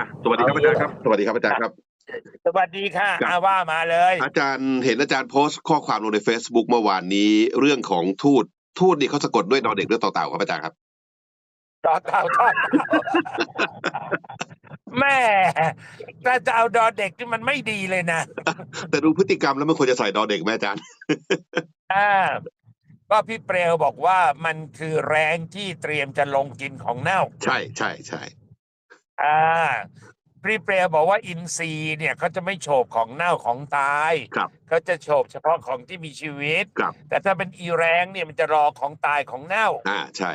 อะสวัสดีครับอาจารย์ครับสวัสดีครับอาจารย์ครับ สวัสดีค่ะครับ อาว่ามาเลย อาจารย์เห็นอาจารย์โพสต์ข้อความลงใน Facebook เมื่อวานนี้เรื่องของทูตทูตนี่เขาสะกดด้วยดอเด็กด้วยต่อเต่าครับอาจารย์ครับ ต่อเต่าต่อเต่าแม่ถ้าจะเอาดอเด็กนี่มันไม่ดีเลยนะแต่ดูพฤติกรรมแล้วมันควรจะใส่ดอเด็กไหมอาจารย์ อ่าก็พี่เปรวบอกว่ามันคือแรงที่เตรียมจะลงกินของเน่า ใช่ใช่ใช่ อ่าพี่เปรวบอกว่าอินทรีย์เนี่ยเขาจะไม่โฉบของเน่าของตายครับเขาจะโฉบเฉพาะของที่มีชีวิต ครับ แต่ถ้าเป็นอีแรงเนี่ยมันจะรอของตายของเน่า อ่าใช่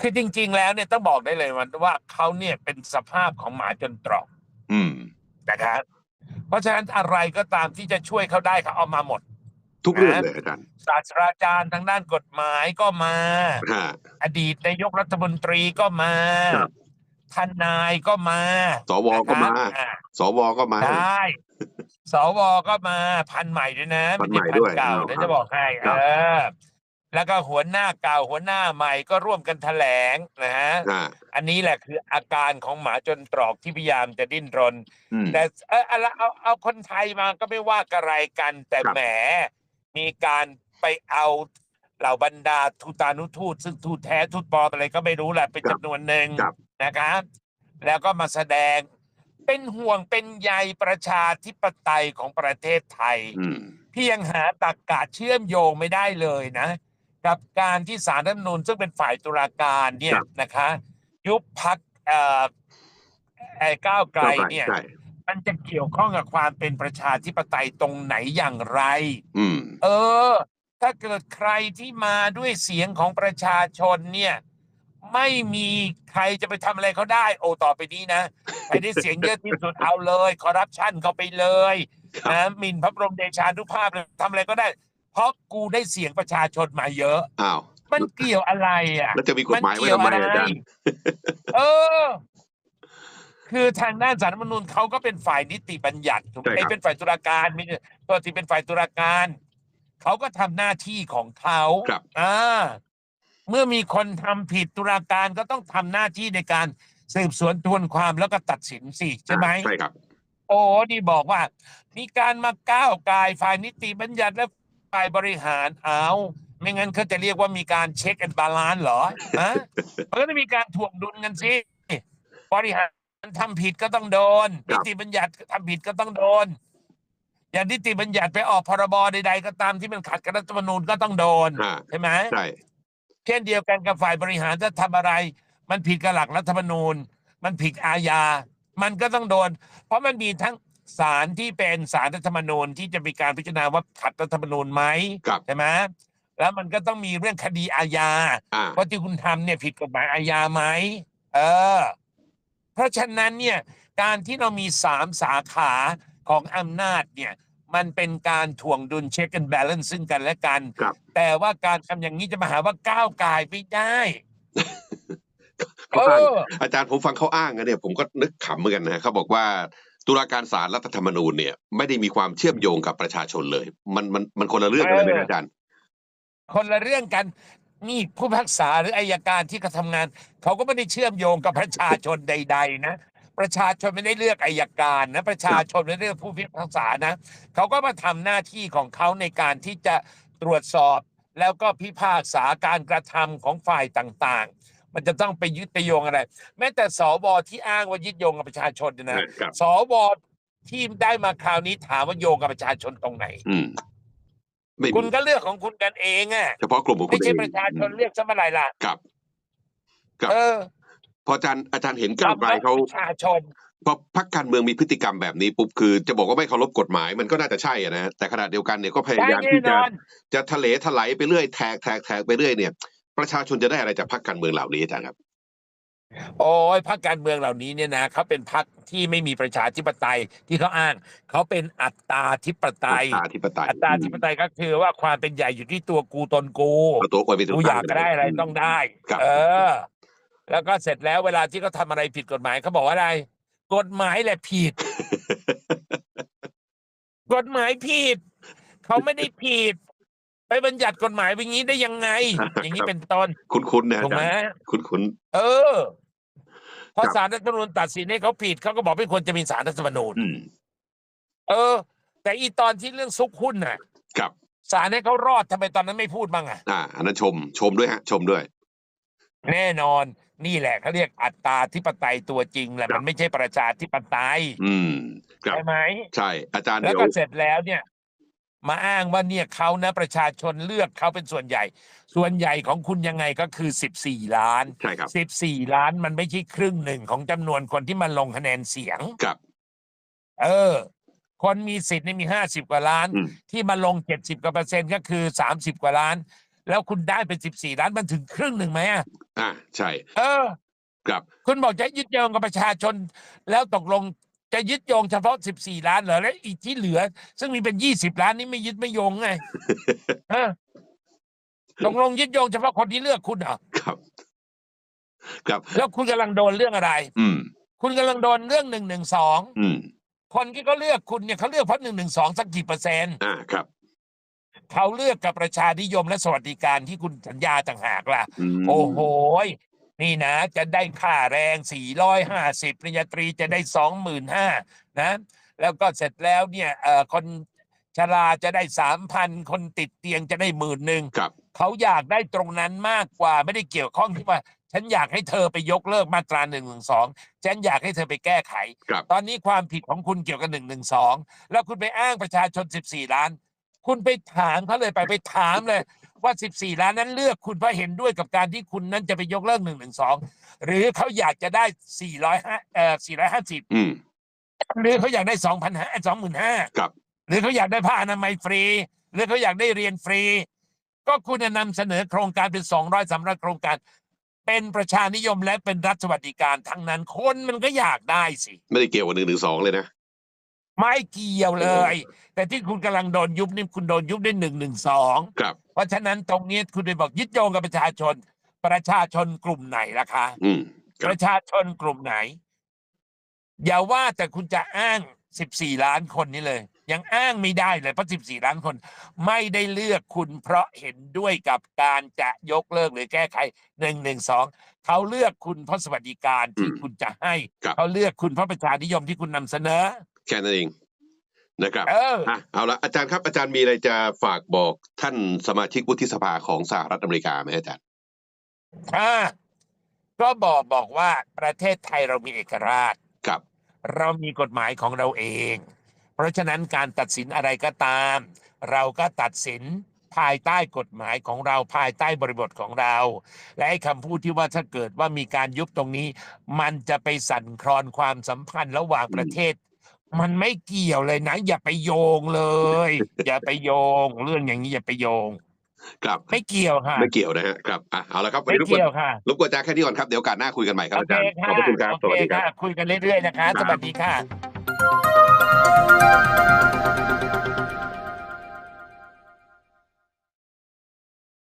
คือจริง ๆ แล้วเนี่ยต้องบอกได้เลยว่าว่าเขาเนี่ยเป็นสภาพของหมาจนตรอกอืม นะครับเพราะฉะนั้นอะไรก็ตามที่จะช่วยเขาได้เขาเอามาหมด ทุกเรื่องเลยอาจารย์ศาสตราจารย์ทางด้านกฎหมายก็มาฮะอดีตนายกรัฐมนตรีก็มาครับทนายก็มา สวก็มานะครับอ่าสวก็มาได้สวก็มาพันใหม่ด้วยนะพันใหม่ไใช่ด้วยเก่าอ๋อเดี๋ยวจะบอกให้ครัเอบอแล้วก็หัวหน้าเก่าหัวหน้าใหม่ก็ร่วมกันแถลงนะฮะอ่าอันนี้แหละคืออาการของหมาจนตรอกที่พยายามจะดิ้นรนอืมแต่เออเอาละเอาเอาคนไทยมาก็ไม่ว่ากระไรกัน แต่ครับแหม มีการไปเอาเหล่าบรรดาทูตานุทูต ซึ่งทูตแท้ทูตปลอมอะไรก็ไม่รู้แหละเป็นจำนวนหนึ่งครับนะครับแล้วก็มาแสดงเป็นห่วงเป็นใยประชาธิปไตยของประเทศไทย อืมที่ยังหาตรรกกะเชื่อมโยงไม่ได้เลยนะ กับการที่สารรัฐธรรมนูญซึ่งเป็นฝ่ายตุลาการเนี่ยครับ นะคะ ยุบพักเอ่อไอ้ก้าวไกลเนี่ย ใช่มันจะเกี่ยวข้องกับความเป็นประชาธิปไตยตรงไหนอย่างไร อืม เออ ถ้าเกิดใครที่มาด้วยเสียงของประชาชนเนี่ย ไม่มีใครจะไปทำอะไรเขาได้ โอ้ต่อไปนี้นะใครได้เสียงเยอะที่สุดเอาเลย คอร์รัปชันเข้าไปเลยครับนะหมิ่นพระบรมเดชานุภาพเลยทำอะไรก็ได้ เพราะกูได้เสียงประชาชนมาเยอะ อ้าว มันเกี่ยวอะไรอะ แล้วจะมีกฎหมายไว้ทำไมอาจารย์ เออ คือทางด้านสารรัฐธรรมนูญเขาก็เป็นฝ่ายนิติบัญญัติถูกไหมใช่ครับ เป็นฝ่ายตุลาการไม่ใช่ตัวที่เป็นฝ่ายตุลาการ เขาก็ทำหน้าที่ของเขาครับ อ่าเมื่อมีคนทำผิดตุลาการก็ต้องทำหน้าที่ในการสืบสวนทวนความแล้วก็ตัดสินสิใช่ไหม ใช่ครับ โอ้นี่บอกว่า มีการมาก้าวไกายฝ่ายนิติบัญญัติและฝ่ายบริหารเอาไม่งั้นเขาจะเรียกว่ามีการเช็คแอนด์บาลานซ์เหรอฮะ มันก็ต้องมีการถ่วงดุลกันสิบริหารทำผิดก็ต้องโดน ครันิบ ติบัญญัติทำผิดก็ต้องโดน อย่างนิติบัญญัติไปออกพรบใดๆก็ตามที่มันขัดกับรัฐธรรมนูญก็ต้องโดนอ่า ใช่ไหมใช่เช่นเดียวกันกับฝ่ายบริหารถ้าทำอะไร มันผิดกับหลักรัฐธรรมนูญ มันผิดอาญา มันก็ต้องโดน เพราะมันมีทั้งศาลที่เป็นศาลรัฐธรรมนูญที่จะมีการพิจารณาว่าขัดรัฐธรรมนูญไหมครับใช่ไหมแล้วมันก็ต้องมีเรื่องคดีอาญา อ่า ว่าที่คุณทำเนี่ยผิดกฎหมายอาญาไหมเออ เพราะฉะนั้นเนี่ยการที่เรามีสามสาขา ของอำนาจเนี่ยมันเป็นการถ่วงดุลเช็คกันแบล n นซ์ซึ่งกันและกัน ครับ แต่ว่าการทำอย่างนี้จะมาหาว่าก้าวไกายไม่ได้ เขาอ้างเออ อาจารย์ผมฟังเขาอ้างนะเนี่ย ผมก็นึกขำเหมือนกันนะเขาบอกว่าตุลาการศาลรัฐธรรมนูญเนี่ยไม่ได้มีความเชื่อมโยงกับประชาชนเลย มันมันมันคนละเรื่องกันเลยไหมเอออาจารย์ คนละเรื่องกัน นี่ผู้พิพักษาหรืออายการที่เขาทำงาน เขาก็ไม่ได้เชื่อมโยงกับประชาชนใด ๆ นะ ประชาชนไม่ได้เลือกอายการนะประชาชนไม่ได้เลือกผู้พิพากษานะเขาก็มาทำหน้าที่ของเขาในการที่จะตรวจสอบแล้วก็พิพากษาการกระทำของฝ่ายต่างๆ มันจะต้องไปยึดไปโยงอะไร แม้แต่สวที่อ้างว่ายึดโยงกับประชาชนเนี่ยนะครับสวที่ได้มาคราวนี้ถามว่าโยงกับประชาชนตรงไหนอืมไม่มีคุณก็เลือกของคุณกันเองอะเฉพาะกลุ่มของคุไม่ณเอใช่งประชาชนเลือกซะเมื่อไหร่ล่ะครับครับเออ พออาจารย์อาจารย์เห็นก้าวไกลเขาประชาชนพอพรรคการเมืองมีพฤติกรรมแบบนี้ปุ๊บคือจะบอกว่าไม่เคารพกฎหมายมันก็น่าจะใช่อะนะแต่ขณะเดียวกันเนี่ยก็พยาได้ยามแน่ที่นจะอนจะทะเลถลายไปเรื่อยแทกแทกแทกไปเรื่อยเนี่ย ประชาชนจะได้อะไรจากพรรคการเมืองเหล่านี้อาจารย์ครับโอ้ยพรรคการเมืองเหล่านี้เนี่ยนะเขาเป็นพรรคที่ไม่มีประชาธิปไตยที่เขาอ้างเขาเป็นอัตตาธิปไตยอัตตาธิปไตยอัตตาธิปไตยก็คือว่าความเป็นใหญ่อยู่ที่ตัวกูตนกูเอาตัวคนเป็นตัวกูอยากตั้งได้อะไรต้องได้ครับเออ แล้วก็เสร็จแล้วเวลาที่เขาทำอะไรผิดกฎหมายเขาบอกว่าอะไร กฎหมายแหละผิด กฎหมายผิดเขาไม่ได้ผิด ไปบัญญัติกฎหมายอย่างนี้ได้ยังไง อย่างนี้เป็นต้นคุ้นๆนะถูกอาไหมจารย์คุ้นเออพอครับศาลรัฐธรรมนูญตัดสินให้เขาผิดเขาก็บอกไม่ควรจะมีศาลรัฐธรรมนูญอืมเออ แต่อีตอนที่เรื่องซุกหุ้นน่ะ ครับศาลให้เขารอดทำไมตอนนั้นไม่พูดบ้างอะอ่าอันนั้นชม ชมด้วยฮะ ชมด้วย แน่นอน นี่แหละเขาเรียกอัตตราธิปไตยตัวจริงแหละครับมันไม่ใช่ประชาธิปไตยอืมครับใช่ไหมใช่อาจารย์แล้วเดี๋ยวก็เสร็จแล้วเนี่ย มาอ้างว่าเนี่ยเขานะประชาชนเลือกเขาเป็นส่วนใหญ่ ส่วนใหญ่ของคุณยังไงก็คือสิบสี่ล้านใช่ครับสิบสี่ล้านมันไม่ใช่ครึ่งหนึ่งของจำนวนคนที่มาลงคะแนนเสียงครับ เออ คนมีสิทธิ์นี่มีห้าสิบกว่าล้านอืมที่มาลงเจ็ดสิบกว่าเปอร์เซ็นต์ก็คือสามสิบกว่าล้าน แล้วคุณได้เป็นสิบสี่ล้านมันถึงครึ่งหนึ่งไหมอะอ่าใช่ เออ ครับ คุณบอกจะยึดโยงกับประชาชน แล้วตกลงจะยึดโยงเฉพาะ14ล้านเหรอแล้วอีกที่เหลือ ซึ่งมีเป็น20ล้านนี่ไม่ยึดไม่โยงไงเออตกลงยึดโยงเฉพาะคนที่เลือกคุณเหรอครับ ครับ แล้วคุณกำลังโดนเรื่องอะไร อืม คุณกำลังโดนเรื่องหนึ่งหนึ่งสองอืมคนที่เขาเลือกคุณเนี่ยเขาเลือกเพราะหนึ่งหนึ่งสองสักกี่เปอร์เซ็นต์อ่าครับ เขาเลือกกับประชานิยมและสวัสดิการที่คุณสัญญาต่างหากล่ะอืมโอ้โหยนี่นะ จะได้ค่าแรง 450 ปริญญาตรีจะได้ 25,000นะ แล้วก็เสร็จแล้วเนี่ยเอ่อคนชราจะได้ 3,000 คนติดเตียงจะได้หมื่นหนึ่งครับเขาอยากได้ตรงนั้นมากกว่าไม่ได้เกี่ยวข้องที่ว่า ฉันอยากให้เธอไปยกเลิกมาตรา1นึฉันอยากให้เธอไปแก้ไขครับตอนนี้ความผิดของคุณเกี่ยวกับ1นึแล้วคุณไปอ้างประชาชน 14 ล้าน คุณไปถามเขาเลยไปไปถามเลย ว่า 14 ล้านนั้นเลือกคุณเพราะเห็นด้วยกับการที่คุณนั้นจะไปยกเลิก1นึหรือเขาอยากจะได้ 400เอ่อ450อืมหรือเขาอยากได้ 2,500 25,000ครับ หรือเขาอยากได้ผ้าอนามัยฟรี หรือเขาอยากได้เรียนฟรี ก็คุณจะนำเสนอโครงการเป็น 200 300 โครงการ เป็นประชานิยมและเป็นรัฐสวัสดิการทั้งนั้นคนมันก็อยากได้สิ ไม่ได้เกี่ยวกับหนึ่งหนึ่งสองเลยนะ ไม่เกี่ยวเลย แต่ที่คุณกำลังโดนยุบนี่คุณโดนยุบได้หนึ่งหนึ่งสองครับเพราะฉะนั้นตรงนี้คุณไปบอกยึดโยงกับประชาชน ประชาชนกลุ่มไหนล่ะคะอืมคปรับระชาชนกลุ่มไหน อย่าว่าแต่คุณจะอ้าง14ล้านคนนี้เลย ยังอ้างไม่ได้เลยเพราะ14ล้านคน ไม่ได้เลือกคุณเพราะเห็นด้วยกับการจะยกเลิกหรือแก้ไขหนึ่งหนึ่งสองเขาเลือกคุณเพราะสวัสดิการที่อืมคุณจะให้ครับเขาเลือกคุณเพราะประชานิยมที่คุณนำเสนอ แค่นั้นเอง นะครับเอออะเอาละอาจารย์ครับอาจารย์มีอะไรจะฝากบอกท่านสมาชิกวุฒิสภาของสหรัฐอเมริกาไหมอาจารย์อ่าก็บอกบอกว่าประเทศไทยเรามีเอกราชครับ เรามีกฎหมายของเราเอง เพราะฉะนั้นการตัดสินอะไรก็ตาม เราก็ตัดสินภายใต้กฎหมายของเราภายใต้บริบทของเรา และไอ้คำพูดที่ว่าถ้าเกิดว่ามีการยุบตรงนี้ มันจะไปสั่นคลอนความสัมพันธ์ระหว่างประเทศ มันไม่เกี่ยวเลยนะ อย่าไปโยงเลย อย่าไปโยง เรื่องอย่างนี้อย่าไปโยง ครับ ไม่เกี่ยวค่ะ ไม่เกี่ยวนะฮะครับอะเอาละครับวันไม่นี้รบกวนเกี่ยวค่ะรบกวนอาจารย์แค่นี้ก่อนครับเดี๋ยวโอกาสหน้าคุยกันใหม่ครับโออาเคจารย์ค่ะขอบพระคุณครับโอสวัสเคดีครัค่ะบคุยกันเรื่อยๆนะคะครับสวัสดีค่ะ